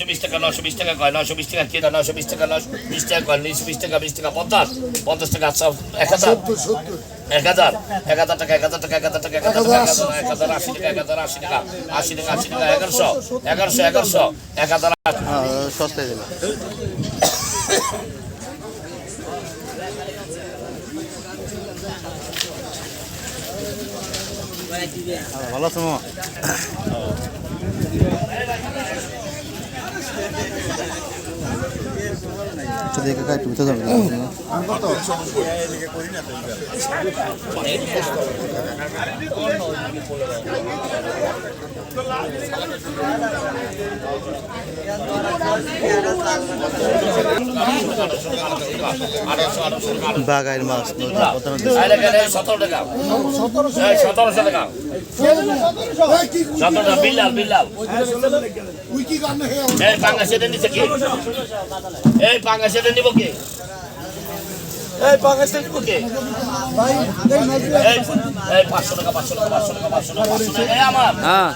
নশো বিশ টাকা নশো বিশ টাকা কয় নশো বিশ টাকা কেনা নশো বিশ টাকা নশো বিশ টাকা কয় নশো বিশ টাকা বিশ টাকা পঞ্চাশ পঞ্চাশ টাকা আটশো এক হাজার। এক হাজার এক হাজার টাকা এক হাজার টাকা এক হাজার টাকা এক হাজার টাকা এক হাজার আশি টাকা এক হাজার আশি টাকা আশি টাকা আশি টাকা এগারোশো এগারোশো এগারোশো এক হাজার হ্যাঁ সস্তায় দিল ভালো আছো মামা? দেখে কাজ তো যাবে টাকা বাগাইয়ের মাছ সতেরো টাকা সতেরোশো টাকা সতেরো বিল্লাল বিল্লাল। এই পাঙ্গা সেটা নিচে কে? এই পাঙ্গা সেটা নিব কে? এই পাঙ্গা সেটা নিব কে? এই এই পাঁচশো টাকা পাঁচশো টাকা পাঁচশো টাকা পাঁচশো টাকা পাঁচশো টাকা। এই আমার। হ্যাঁ।